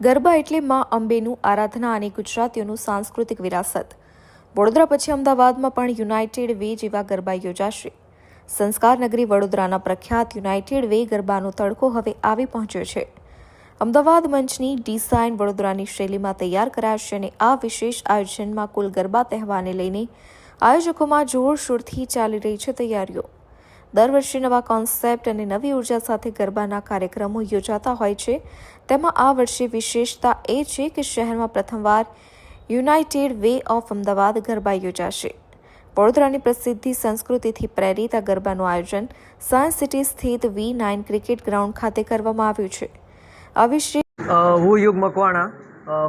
ગરબા એટલે મા અંબેનું આરાધના અને ગુજરાતીઓનું સાંસ્કૃતિક વિરાસત. વડોદરા પછી અમદાવાદમાં પણ યુનાઇટેડ વે જેવા ગરબા યોજાશે. સંસ્કાર નગરી વડોદરાના પ્રખ્યાત યુનાઇટેડ વે ગરબાનો તડકો હવે આવી પહોંચ્યો છે. અમદાવાદ મંચની ડિઝાઇન વડોદરાની શૈલીમાં તૈયાર કરાશે અને આ વિશેષ આયોજનમાં કુલ ગરબા તહેવારને લઈને આયોજકોમાં જોરશોરથી ચાલી રહી છે તૈયારીઓ. દર વર્ષે નવા કોન્સેપ્ટ અને નવી ઊર્જા સાથે ગરબાના કાર્યક્રમો યોજાતા હોય છે. તેમાં આ વર્ષે વિશેષતા એ છે કે શહેરમાં પ્રથમવાર united way of Ahmedabad garba યોજાશે. વડોદરાની પ્રસિદ્ધિ સંસ્કૃતિથી પ્રેરિત આ ગરબાનું આયોજન સાયન્સ સિટી સ્થિત વી નાઇન ક્રિકેટ ગ્રાઉન્ડ ખાતે કરવામાં આવ્યું છે. આ વિશે અ, હું Yug Makwana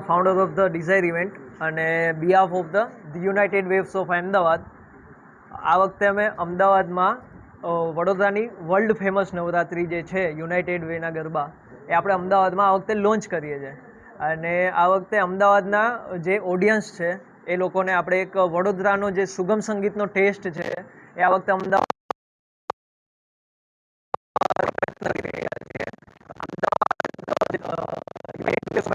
founder of the desire event અને behalf of the united waves of Ahmedabad આ વખતે અમે અમદાવાદમાં વડોદરાની વર્લ્ડ ફેમસ નવરાત્રિ જે છે યુનાઇટેડ વેના ગરબા, એ આપણે અમદાવાદમાં આ વખતે લોન્ચ કરીએ છીએ. અને આ વખતે અમદાવાદના જે ઓડિયન્સ છે, એ લોકોને આપણે એક વડોદરાનો જે સુગમ સંગીતનો ટેસ્ટ છે, એ આ વખતે અમદાવાદ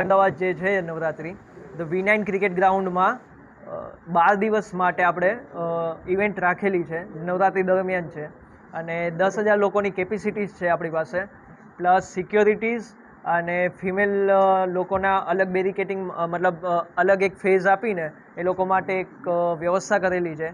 અમદાવાદ જે છે Navratri the V nine cricket ગ્રાઉન્ડમાં બાર દિવસ માટે આપણે ઇવેન્ટ રાખેલી છે, નવરાત્રિ દરમિયાન છે. અને દસ હજાર લોકોની કેપેસિટીઝ છે આપણી પાસે, પ્લસ સિક્યોરિટીઝ અને ફિમેલ લોકોના અલગ બેરિકેટિંગ મતલબ અલગ એક ફેઝ આપીને એ લોકો માટે એક વ્યવસ્થા કરેલી છે.